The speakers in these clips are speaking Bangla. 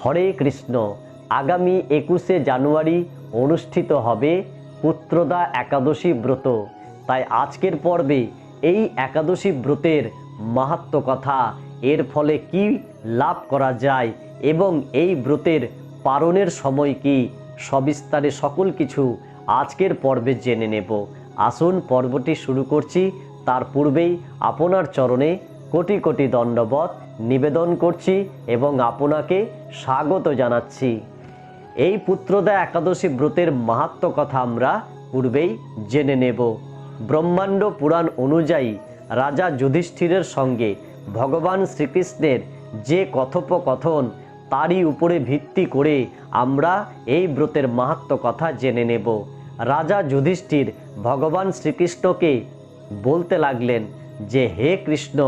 হরে কৃষ্ণ, আগামী একুশে জানুয়ারি অনুষ্ঠিত হবে পুত্রদা একাদশী ব্রত। তাই আজকের পর্বে এই একাদশী ব্রতের মাহাত্ম কথা, এর ফলে কি লাভ করা যায় এবং এই ব্রতের পারণের সময় কি সবিস্তারে সকল কিছু আজকের পর্বে জেনে নেব। আসুন পর্বটি শুরু করছি। তার পূর্বেই আপনার চরণে কোটি কোটি দণ্ডবত নিবেদন করছি এবং আপনাকে স্বাগত জানাচ্ছি। এই পুত্রদা একাদশী ব্রতের মাহাত্ম কথা আমরা পূর্বেই জেনে নেব। ব্রহ্মাণ্ড পুরাণ অনুযায়ী রাজা যুধিষ্ঠিরের সঙ্গে ভগবান শ্রীকৃষ্ণের যে কথোপকথন, তারই উপরে ভিত্তি করে আমরা এই ব্রতের মাহাত্ম কথা জেনে নেব। রাজা যুধিষ্ঠির ভগবান শ্রীকৃষ্ণকে বলতে লাগলেন যে, হে কৃষ্ণ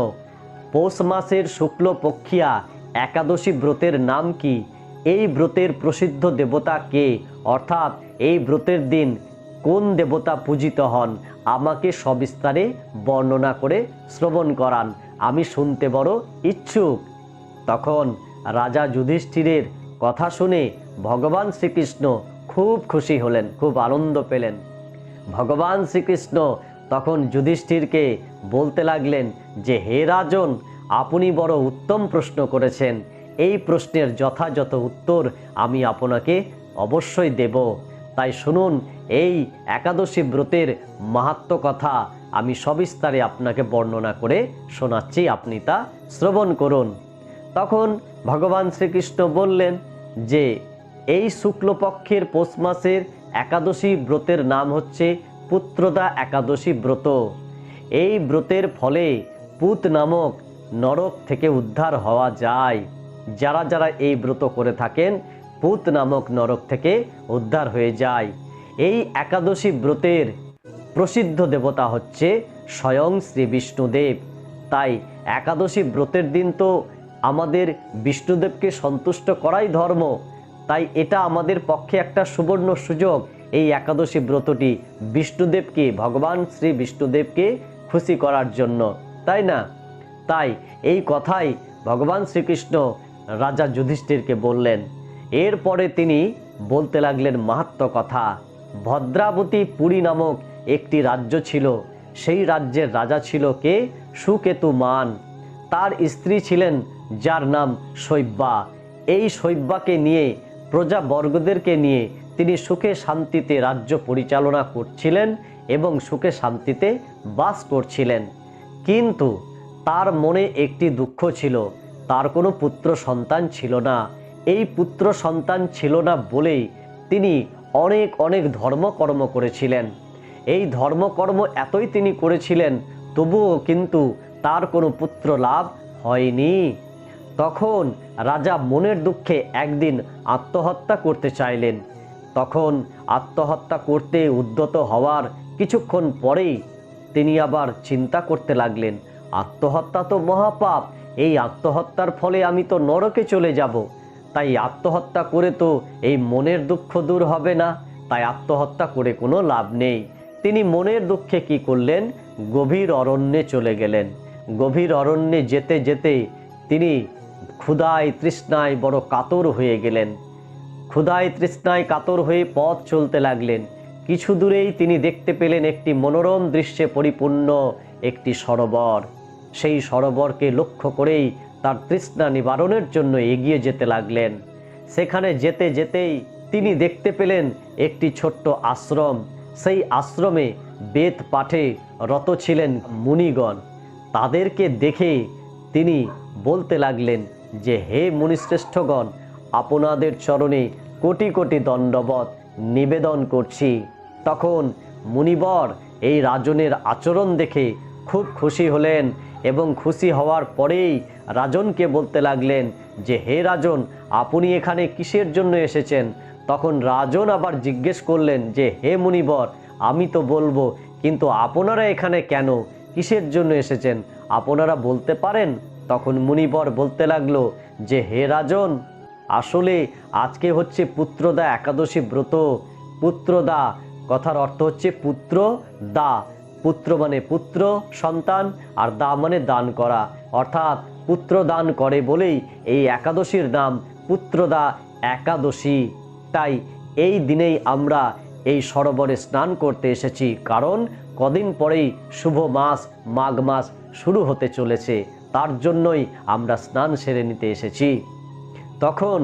পৌষ মাসের শুক্লপক্ষিয়া একাদশী ব্রতের নাম কি? এই ব্রতের প্রসিদ্ধ দেবতা কে? অর্থাৎ এই ব্রতের দিন কোন দেবতা পূজিত হন? আমাকে সবিস্তারে বর্ণনা করে শ্রবণ করান। আমি শুনতে বড় ইচ্ছুক। তখন রাজা যুধিষ্ঠিরের কথা শুনে ভগবান শ্রীকৃষ্ণ খুব খুশি হলেন, খুব আনন্দ পেলেন। ভগবান শ্রীকৃষ্ণ তখন যুধিষ্ঠিরকে বলতে লাগলেন যে, হে রাজন, আপনি বড় উত্তম প্রশ্ন করেছেন। এই প্রশ্নের যথাযথ উত্তর আমি আপনাকে অবশ্যই দেব। তাই শুনুন, এই একাদশী ব্রতের মাহাত্ম কথা আমি সবিস্তারে আপনাকে বর্ণনা করে শোনাচ্ছি। আপনি তা শ্রবণ করুন। তখন ভগবান শ্রীকৃষ্ণ বললেন যে, এই শুক্লপক্ষের পৌষ মাসের একাদশী ব্রতের নাম হচ্ছে পুত্রদা একাদশী ব্রত। এই ব্রতের ফলে পুত নামক নরক থেকে উদ্ধার হওয়া যায়। যারা যারা এই ব্রত করে থাকেন, পুত নামক নরক থেকে উদ্ধার হয়ে যায়। এই একাদশী ব্রতের প্রসিদ্ধ দেবতা হচ্ছে স্বয়ং শ্রী বিষ্ণুদেব। তাই একাদশী ব্রতের দিন তো আমাদের বিষ্ণুদেবকে সন্তুষ্ট করাই ধর্ম। তাই এটা আমাদের পক্ষে একটা সুবর্ণ সুযোগ। এই একাদশী ব্রতটি বিষ্ণুদেবকে, ভগবান শ্রী বিষ্ণুদেবকে খুশি করার জন্য, তাই না? তাই এই কথাই ভগবান শ্রীকৃষ্ণ রাজা যুধিষ্ঠিরকে বললেন। এরপরে তিনি বলতে লাগলেন মাহাত্ম কথা, ভদ্রাবতী পুরী নামক একটি রাজ্য ছিল, সেই রাজ্যের রাজা ছিল কে? সুকেতু মান। তার স্ত্রী ছিলেন যার নাম শৈব্যা। এই শৈব্যাকে নিয়ে প্রজাবর্গদেরকে নিয়ে তিনি সুখে শান্তিতে রাজ্য পরিচালনা করছিলেন এবং সুখে শান্তিতে বাস করছিলেন। কিন্তু তার মনে একটি দুঃখ ছিল, তার কোনো পুত্র সন্তান ছিল না। এই পুত্র সন্তান ছিল না বলেই তিনি অনেক অনেক ধর্মকর্ম করেছিলেন। এই ধর্মকর্ম এতই তিনি করেছিলেন, তবুও কিন্তু তার কোনো পুত্র লাভ হয়নি। তখন রাজা মনের দুঃখে একদিন আত্মহত্যা করতে চাইলেন। তখন আত্মহত্যা করতে উদ্যত হওয়ার কিছুক্ষণ পরেই তিনি আবার চিন্তা করতে লাগলেন, আত্মহত্যা তো মহাপাপ, এই আত্মহত্যার ফলে আমি তো নরকে চলে যাব। তাই আত্মহত্যা করে তো এই মনের দুঃখ দূর হবে না, তাই আত্মহত্যা করে কোনো লাভ নেই। তিনি মনের দুঃখে কি করলেন? গভীর অরণ্যে চলে গেলেন। গভীর অরণ্যে যেতে যেতে তিনি ক্ষুধায় তৃষ্ণায় বড় কাতর হয়ে গেলেন। ক্ষুধায় তৃষ্ণায় কাতর হয়ে পথ চলতে লাগলেন। কিছু দূরেই তিনি দেখতে পেলেন একটি মনোরম দৃশ্যে পরিপূর্ণ একটি সরোবর। সেই সরোবরকে লক্ষ্য করেই তার তৃষ্ণা নিবারণের জন্য এগিয়ে যেতে লাগলেন। সেখানে যেতে যেতেই তিনি দেখতে পেলেন একটি ছোট্ট আশ্রম। সেই আশ্রমে বেদ পাঠে রত ছিলেন মুনিগণ। তাদেরকে দেখে তিনি বলতে লাগলেন যে, হে মুনিশ্রেষ্ঠগণ আপনাদের চরণে কোটি কোটি দণ্ডবত নিবেদন করছি। তখন মুনিবর এই রাজনের আচরণ দেখে খুব খুশি হলেন এবং খুশি হওয়ার পরেই রাজনকে বলতে লাগলেন যে, হে রাজন, আপনি এখানে কিসের জন্য এসেছেন? তখন রাজন আবার জিজ্ঞেস করলেন যে, হে মুনিবর, আমি তো বলব, কিন্তু আপনারা এখানে কেন? কিসের জন্য এসেছেন? আপনারা বলতে পারেন? তখন মুনিবর বলতে লাগল যে, হে রাজন আসলে আজকে হচ্ছে পুত্রদা একাদশী ব্রত। পুত্রদা, কথার অর্থ হচ্ছে পুত্র দা পুত্র মানে পুত্র, সন্তান, আর দা মানে দান করা। অর্থাৎ পুত্র দান করে বলেই এই একাদশীর নাম পুত্রদা একাদশী। তাই এই দিনেই আমরা এই সরোবরে স্নান করতে এসেছি, কারণ কদিন পরেই শুভ মাস, মাঘ মাস শুরু হতে চলেছে। তার জন্যই আমরা স্নান সেরে নিতে এসেছি। তখন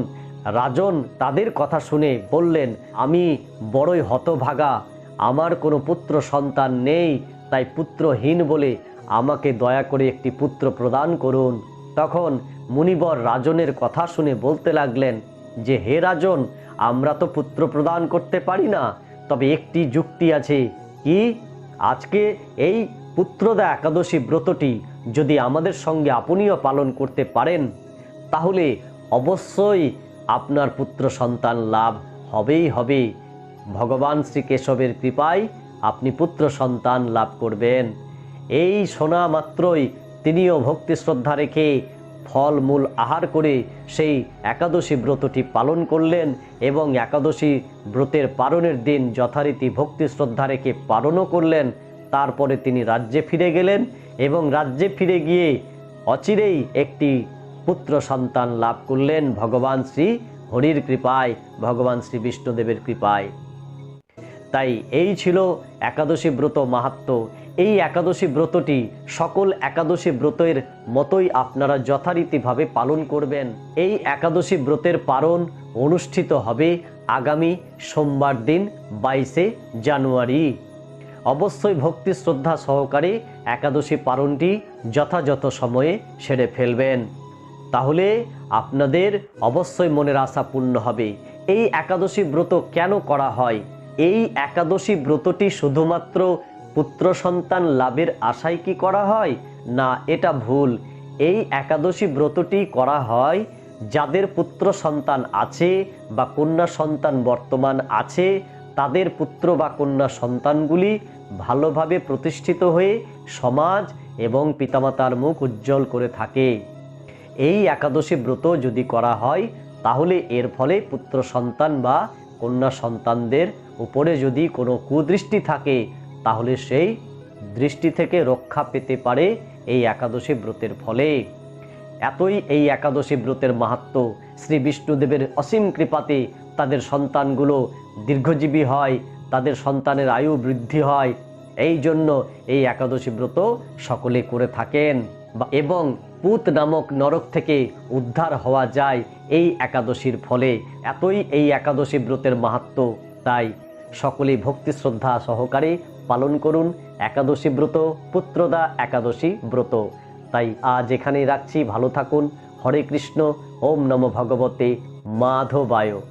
রাজন তাদের কথা শুনে বললেন, আমি বড়ই হতভাগা। আমার কোনো পুত্র সন্তান নেই, তাই পুত্রহীন বলে আমাকে দয়া করে একটি পুত্র প্রদান করুন। তখন মুনিবর রাজনের কথা শুনে বলতে লাগলেন, যে হে রাজন, আমরা তো পুত্র প্রদান করতে পারি না, তবে একটি যুক্তি আছে। কি? আজকে এই পুত্রদা একাদশী ব্রতটি যদি আমাদের সঙ্গে আপনিও পালন করতে পারেন, তাহলে অবশ্যই আপনার পুত্র সন্তান লাভ হবেই হবে। ভগবান শ্রী কেশবের কৃপায় আপনি পুত্র সন্তান লাভ করবেন। এই শোনা মাত্রই তিনিও ভক্তি শ্রদ্ধা রেখে ফল মূল আহার করে সেই একাদশী ব্রতটি পালন করলেন এবং একাদশী ব্রতের পালনের দিন যথারীতি ভক্তি শ্রদ্ধা রেখে পালনও করলেন। তারপরে তিনি রাজ্যে ফিরে গেলেন এবং রাজ্যে ফিরে গিয়ে অচিরেই একটি পুত্র সন্তান লাভ করলেন ভগবান শ্রী হরির কৃপায়, ভগবান শ্রী বিষ্ণুদেবের কৃপায়। তাই এই ছিল একাদশী ব্রত মাহাত্ম। এই একাদশী ব্রতটি সকল একাদশী ব্রতের মতোই আপনারা যথারীতিভাবে পালন করবেন। এই একাদশী ব্রতের পালন অনুষ্ঠিত হবে আগামী সোমবার দিন, বাইশে জানুয়ারি। অবশ্যই ভক্তি শ্রদ্ধা সহকারে একাদশী পালনটি যথাযথ সময়ে সেরে ফেলবেন। তাহলে আপনাদের অবশ্যই মনের আশা পূর্ণ হবে। এই একাদশী ব্রত কেন করা হয়? এই একাদশী ব্রতটি শুধুমাত্র পুত্র সন্তান লাভের আশায় কি করা হয়, না এটা ভুল? এই একাদশী ব্রতটি করা হয় যাদের পুত্র সন্তান আছে বা কন্যা সন্তান বর্তমান আছে, তাদের পুত্র বা কন্যা সন্তানগুলি ভালোভাবে প্রতিষ্ঠিত হয়ে সমাজ এবং পিতামাতার মুখ উজ্জ্বল করে থাকে। এই একাদশী ব্রত যদি করা হয়, তাহলে এর ফলে পুত্র সন্তান বা কন্যা সন্তানদের উপরে যদি কোনো কুদৃষ্টি থাকে, তাহলে সেই দৃষ্টি থেকে রক্ষা পেতে পারে এই একাদশী ব্রতের ফলে। এতই এই একাদশী ব্রতের মাহাত্ম শ্রী বিষ্ণুদেবের অসীম কৃপাতে তাদের সন্তানগুলো দীর্ঘজীবী হয়, তাদের সন্তানের আয়ু বৃদ্ধি হয়। এই জন্য এই একাদশী ব্রত সকলে করে থাকেন এবং পুত নামক নরক থেকে উদ্ধার হওয়া যায় এই একাদশীর ফলে। এতই এই একাদশী ব্রতের মাহাত্ম। তাই সকলে ভক্তি শ্রদ্ধা সহকারে পালন করুন একাদশী ব্রত, পুত্রদা একাদশী ব্রত। তাই আজ এখানেই রাখছি, ভালো থাকুন। হরে কৃষ্ণ, ওম নম ভগবতে মাধবায়।